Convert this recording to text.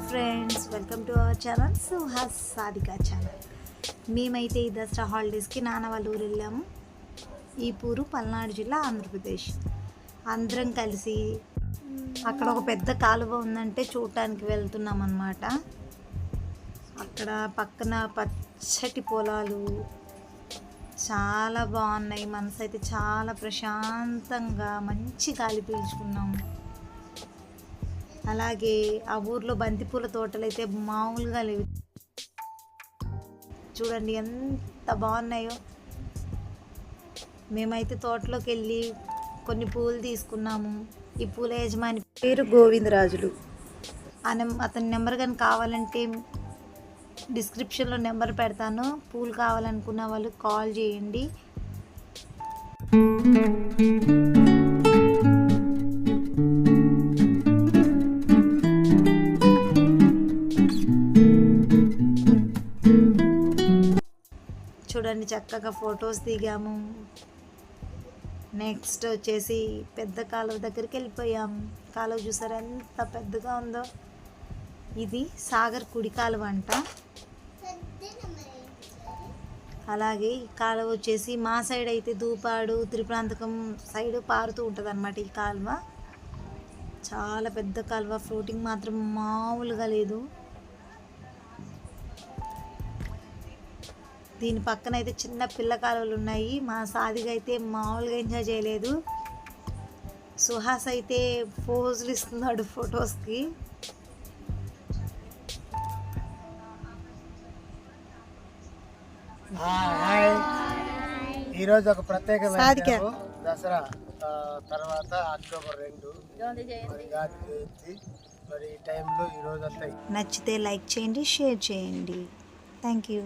Hi friends welcome to our channel Suhas Sadika channel మేమైతే ఈ దసరా హాలిడేస్కి నాన్న వాళ్ళ ఊరు వెళ్ళాము. ఈ పూరు పల్నాడు జిల్లా ఆంధ్రప్రదేశ్. అందరం కలిసి అక్కడ ఒక పెద్ద కాలువ ఉందంటే చూడటానికి వెళ్తున్నాం అన్నమాట అక్కడ పక్కన పచ్చటి పొలాలు చాలా బాగున్నాయి. మనసు అయితే చాలా ప్రశాంతంగా మంచి గాలి పీల్చుకున్నాము అలాగే ఆ ఊర్లో బంతిపూల తోటలు అయితే మామూలుగా లేవు. చూడండి ఎంత బాగున్నాయో. మేమైతే తోటలోకి వెళ్ళి కొన్ని పూలు తీసుకున్నాము. ఈ పూల యజమాని పేరు గోవిందరాజులు. ఆ నెం అతని నెంబర్ కానీ కావాలంటే డిస్క్రిప్షన్లో నెంబర్ పెడతాను. పూలు కావాలనుకున్న వాళ్ళు కాల్ చేయండి. చూడండి చక్కగా ఫొటోస్ దిగాము. నెక్స్ట్ వచ్చేసి పెద్ద కాలువ దగ్గరికి వెళ్ళిపోయాము కాలువ చూసారు ఎంత పెద్దగా ఉందో? ఇది సాగర్ కుడి కాలువ అంట. అలాగే ఈ కాలువ వచ్చేసి మా సైడ్ అయితే దూపాడు త్రిప్రాంతకం సైడ్ పారుతూ ఉంటుంది అనమాట ఈ కాలువ. చాలా పెద్ద కాలువ ఫ్లోటింగ్ మాత్రం మామూలుగా లేదు. దీని పక్కన అయితే చిన్న పిల్ల కాలువలు ఉన్నాయి. మా సాదిగా అయితే మామూలుగా ఎంజాయ్ చేయలేదు. సుహాస్ అయితే పోజులు ఇస్తున్నాడు ఫొటోస్కి. హాయ్. ఈరోజు ఒక. దినము, దసరా తర్వాత అక్టోబర్ రెండు. మరి గాంధీ జయంతి. మరి ఈ టైంలో ఈ రోజంతా నచ్చితే లైక్ చేయండి షేర్ చేయండి. Thank you.